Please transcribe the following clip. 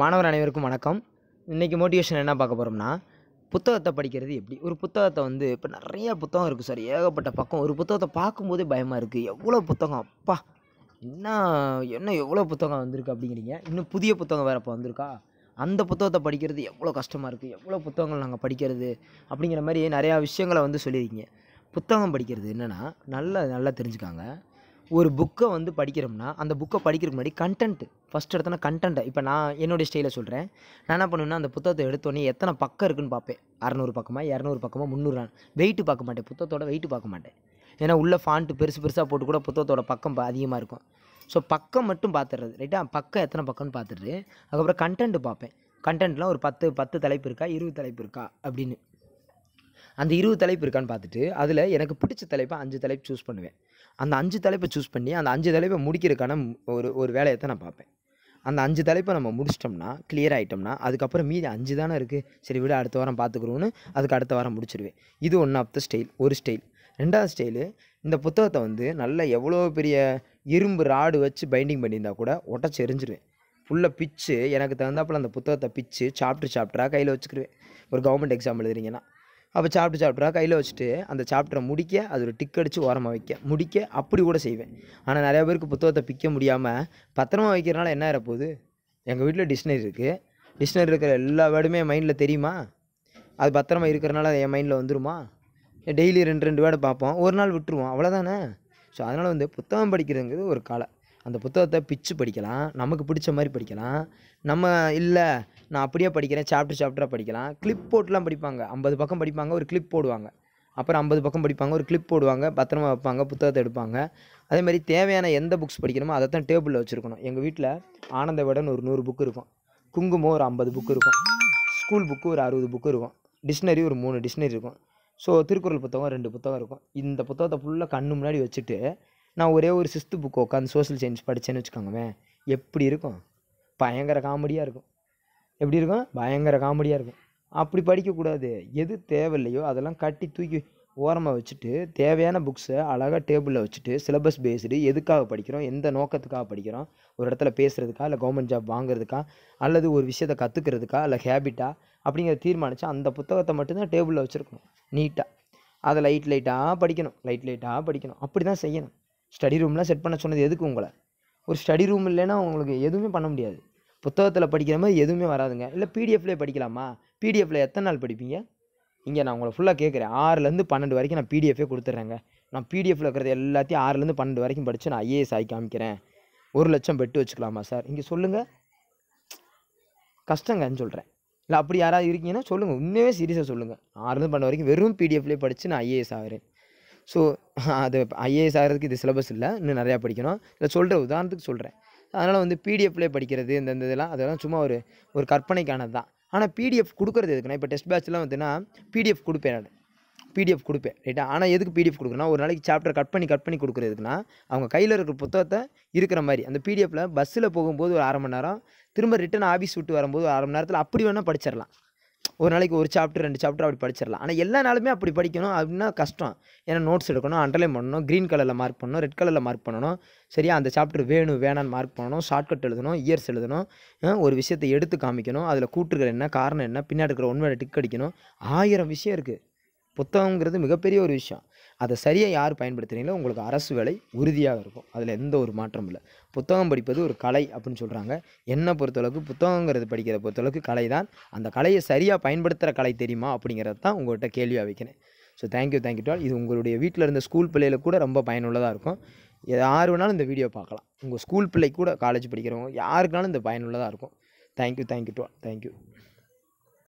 மாணவர் அனைவருக்கும் வணக்கம். இன்றைக்கி மோட்டிவேஷன் என்ன பார்க்க போகிறோம்னா புத்தகத்தை படிக்கிறது எப்படி? ஒரு புத்தகத்தை வந்து இப்போ நிறைய புத்தகம் இருக்குது சார் ஏகப்பட்ட பக்கம். ஒரு புத்தகத்தை பார்க்கும்போதே பயமாக இருக்குது எவ்வளோ புத்தகம்? அப்பா என்ன என்ன எவ்வளோ புத்தகம் வந்திருக்கு அப்படிங்கிறீங்க? இன்னும் புதிய புத்தகம் வேறு இப்போ வந்திருக்கா? அந்த புத்தகத்தை படிக்கிறது எவ்வளோ கஷ்டமாக இருக்குது எவ்வளோ புத்தகங்கள் நாங்கள் படிக்கிறது? அப்படிங்கிற மாதிரி நிறையா விஷயங்களை வந்து சொல்லியிருக்கீங்க. புத்தகம் படிக்கிறது என்னென்னா நல்லா நல்லா தெரிஞ்சுக்காங்க. ஒரு புக்கை வந்து படிக்கிறோம்னா அந்த புக்கை படிக்கிறதுக்கு முன்னாடி கண்டென்ட்டு ஃபஸ்ட்டு எடுத்தோன்னா கண்டென்ட்டை இப்போ நான் என்னுடைய ஸ்டைலில் சொல்கிறேன் நான் என்ன பண்ணுவேன்னா அந்த புத்தகத்தை எடுத்தோன்னே எத்தனை பக்கம் இருக்குன்னு பார்ப்பேன். அறநூறு பக்கமாக இரநூறு பக்கமாக முந்நூறு வெயிட்டு பார்க்க மாட்டேன். புத்தகத்தோட வெயிட்டு பார்க்க மாட்டேன். ஏன்னா உள்ள ஃபாண்ட்டு பெருசு பெருசாக போட்டு கூட புத்தகத்தோட பக்கம் அதிகமாக இருக்கும். ஸோ பக்கம் மட்டும் பார்த்துடுறது ரைட்டா பக்கம் எத்தனை பக்கம்னு பார்த்துட்டு அதுக்கப்புறம் கண்டென்ட் பார்ப்பேன். கண்டென்ட்லாம் ஒரு பத்து பத்து தலைப்பு இருக்கா இருபது தலைப்பு இருக்கா அப்படின்னு. அந்த இருபது தலைப்பு இருக்கான்னு பார்த்துட்டு அதில் எனக்கு பிடிச்ச தலைப்பை அஞ்சு தலைப்பு சூஸ் பண்ணுவேன். அந்த அஞ்சு தலைப்பை சூஸ் பண்ணி அந்த அஞ்சு தலைப்பை முடிக்கிறதுக்கான ஒரு ஒரு வேலையை தான் நான் பார்ப்பேன். அந்த அஞ்சு தலைப்பை நம்ம முடிச்சிட்டோம்னா கிளியர் ஆகிட்டோம்னா அதுக்கப்புறம் மீதி அஞ்சு தானே இருக்குது சரி விட அடுத்த வாரம் பார்த்துக்குறோன்னு அதுக்கு அடுத்த வாரம் முடிச்சிடுவேன் இது ஒன் ஆஃப் த ஸ்டைல் ஒரு ஸ்டைல் ரெண்டாவது ஸ்டைலு இந்த புத்தகத்தை வந்து நல்ல எவ்வளோ பெரிய இரும்பு ராடு வச்சு பைண்டிங் பண்ணியிருந்தா கூட உடச்சி எரிஞ்சிருவேன். ஃபுல்லாக பிச்சு எனக்கு தகுந்தாப்புல அந்த புத்தகத்தை பிச்சு சாப்டர் சாப்டராக கையில் வச்சுக்கிருவேன். ஒரு கவர்மெண்ட் எக்ஸாம் எழுதுறீங்கன்னா. அப்போ சாப்பிட்டு சாப்பிட்றா கையில் வச்சுட்டு அந்த சாப்டரை முடிக்க அது ஒரு டிக் அடித்து ஓரமாக வைக்க. முடிக்க அப்படி கூட செய்வேன். ஆனால் நிறைய பேருக்கு புத்தகத்தை பிக்க முடியாமல் பத்திரமா வைக்கிறனால என்ன ஆகிறப்போகுது எங்கள் வீட்டில் டிக்ஷனரி இருக்குது டிக்ஷனரி இருக்கிற எல்லா வேர்டுமே என் மைண்டில் தெரியுமா? அது பத்திரமா இருக்கிறனால என் மைண்டில் வந்துருமா? டெய்லி ரெண்டு ரெண்டு வேர்டை பார்ப்போம். ஒரு நாள் விட்டுருவோம். அவ்வளோதானே ஸோ அதனால் வந்து புத்தகம் படிக்கிறதுங்கிறது ஒரு கலை. அந்த புத்தகத்தை பிச்சு படிக்கலாம் நமக்கு பிடிச்ச மாதிரி படிக்கலாம். நம்ம இல்லை நான் அப்படியே படிக்கிறேன் சாப்டர் சாப்டராக படிக்கலாம். கிளிப் போட்டுலாம் படிப்பாங்க. ஐம்பது பக்கம் படிப்பாங்க ஒரு கிளிப் போடுவாங்க. அப்புறம் ஐம்பது பக்கம் படிப்பாங்க ஒரு கிளிப் போடுவாங்க பத்திரமா வைப்பாங்க புத்தகத்தை எடுப்பாங்க. அதே மாதிரி தேவையான எந்த புக்ஸ் படிக்கணுமோ அதை தான் டேபிளில் வச்சுருக்கணும். எங்கள் வீட்டில் ஆனந்த விடன் ஒரு நூறு புக்கு இருக்கும். குங்குமம் ஒரு ஐம்பது புக்கு இருக்கும். ஸ்கூல் புக்கு ஒரு அறுபது புக்கு இருக்கும். டிக்ஷனரி ஒரு மூணு டிக்ஷனரி இருக்கும். ஸோ திருக்குறள் புத்தகம் ரெண்டு புத்தகம் இருக்கும். இந்த புத்தகத்தை ஃபுல்லாக கண்ணு முன்னாடி வச்சுட்டு நான் ஒரே ஒரு சிஸ்து புக்கு உட்காந்து சோஷியல் சயின்ஸ் படித்தேன்னு வச்சுக்கோங்கவேன் எப்படி இருக்கும்? பயங்கர காமெடியாக இருக்கும். எப்படி இருக்கும்? பயங்கர காமெடியாக இருக்கும். அப்படி படிக்கக்கூடாது. எது தேவையில்லையோ அதெல்லாம் கட்டி தூக்கி ஓரமாக வச்சுட்டு தேவையான புக்ஸை அழகாக டேபிளில் வச்சுட்டு சிலபஸ் பேஸ்டு எதுக்காக படிக்கிறோம்? எந்த நோக்கத்துக்காக படிக்கிறோம்? ஒரு இடத்துல பேசுகிறதுக்கா இல்லை கவர்மெண்ட் ஜாப் வாங்குறதுக்கா? அல்லது ஒரு விஷயத்தை கற்றுக்கிறதுக்கா இல்லை ஹேபிட்டா அப்படிங்கிறத தீர்மானித்து அந்த புத்தகத்தை மட்டும்தான் டேபிளில் வச்சுருக்கணும். நீட்டாக அதை லைட் லைட்டாக படிக்கணும். லைட் லைட்டாக படிக்கணும். அப்படி தான் செய்யணும். ஸ்டடி ரூம்லாம் செட் பண்ண சொன்னது எதுக்கு உங்களை? ஒரு ஸ்டடி ரூம் இல்லைன்னா உங்களுக்கு எதுவுமே பண்ண முடியாது. புத்தகத்தில் படிக்கிற மாதிரி எதுவுமே வராதுங்க. இல்லை பிடிஎஃப்லேயே படிக்கலாமா? பிடிஎஃப்ல எத்தனை நாள் படிப்பீங்க? இங்கே நான் உங்களை ஃபுல்லாக கேட்குறேன். ஆறுலேருந்து பன்னெண்டு வரைக்கும் நான் பிடிஎஃபே கொடுத்துட்றேங்க நான் பிடிஎஃப்பில் இருக்கிறது எல்லாத்தையும் ஆறுலேருந்து பன்னெண்டு வரைக்கும் படித்து நான் ஐஏஎஸ் ஆகி காமிக்கிறேன். ஒரு லட்சம் பெட்டு வச்சுக்கலாமா சார்? இங்கே சொல்லுங்கள் கஷ்டங்கன்னு சொல்கிறேன் இல்லை அப்படி யாராவது இருக்கீங்கன்னா சொல்லுங்கள் உண்மையே சீரியஸாக சொல்லுங்கள் ஆறுலேருந்து பன்னெண்டு வரைக்கும் வெறும் பிடிஎஃப்லேயே படித்து நான் ஐஏஎஸ் ஆகிறேன். ஸோ அது ஐஏஎஸ் ஆகிறதுக்கு இது சிலபஸ் இல்லை. இன்னும் நிறையா படிக்கணும். இல்லை சொல்கிற உதாரணத்துக்கு சொல்கிறேன். அதனால் வந்து பிடிஎஃப்லேயே படிக்கிறது இந்த இந்த இதெல்லாம் அதெல்லாம் சும்மா ஒரு ஒரு கற்பனைக்கானது தான். ஆனால் பிடிஎஃப் கொடுக்குறது எதுக்குன்னா இப்போ டெஸ்ட் பேட்ச்லாம் வந்துன்னா பிடிஎஃப் கொடுப்பேன் நான். பிடிஎஃப் கொடுப்பேன் ரைட்டா ஆனால் எதுக்கு பிடிஎஃப் கொடுக்குறேன்னா ஒரு நாளைக்கு சாப்டர் கட் பண்ணி கட் பண்ணி கொடுக்குறதுக்குன்னா அவங்க கையில் இருக்கிற புத்தகத்தை இருக்கிற மாதிரி. அந்த பிடிஎஃப்பில் பஸ்ஸில் போகும்போது ஒரு அரை மணி நேரம் திரும்ப ரிட்டன் ஆஃபீஸ் விட்டு வரும்போது ஒரு அரை மணி நேரத்தில் அப்படி வேணால் படிச்சிடலாம். ஒரு நாளைக்கு ஒரு சாப்டர் ரெண்டு சாப்டர் அப்படி படிச்சிடலாம் ஆனால் எல்லா நாளுமே அப்படி படிக்கணும் அப்படின்னா கஷ்டம். ஏன்னா நோட்ஸ் எடுக்கணும் அண்டர்லைன் பண்ணணும் க்ரீன் கலரில் மார்க் பண்ணணும் ரெட் கலரில் மார்க் பண்ணணும். சரியா? அந்த சாப்டர் வேணும் வேணான்னு மார்க் பண்ணணும் ஷார்ட்கட் எழுதணும் இயர்ஸ் எழுதணும் ஒரு விஷயத்தை எடுத்து காமிக்கணும். அதில் கூட்டுகள் என்ன காரணம் என்ன பின்னாடி இருக்கிற உண்மையை டிக் அடிக்கணும். ஆயிரம் விஷயம் இருக்குது புத்தகங்கிறது மிகப்பெரிய ஒரு விஷயம். அதை சரியாக யார் பயன்படுத்துகிறீங்களோ உங்களுக்கு அரசு வேலை உறுதியாக இருக்கும். அதில் எந்த ஒரு மாற்றமும் இல்லை. புத்தகம் படிப்பது ஒரு கலை அப்படின்னு சொல்கிறாங்க என்னை பொறுத்தளவுக்கு புத்தகங்கிறது படிக்கிறத பொறுத்தளவுக்கு கலை தான் அந்த கலையை சரியாக பயன்படுத்துகிற கலை தெரியுமா அப்படிங்கிறது தான் உங்கள்கிட்ட கேள்வியாக வைக்கிறேன். ஸோ தேங்க்யூ தேங்க்யூ டால் இது உங்களுடைய வீட்டில் இருந்த ஸ்கூல் பிள்ளையில கூட ரொம்ப பயனுள்ளதாக இருக்கும். யார் வேணாலும் இந்த வீடியோ பார்க்கலாம். உங்கள் ஸ்கூல் பிள்ளை கூட காலேஜ் படிக்கிறவங்க யாருக்குனாலும் இந்த பயனுள்ளதாக இருக்கும். தேங்க்யூ தேங்க்யூ டால் தேங்க்யூ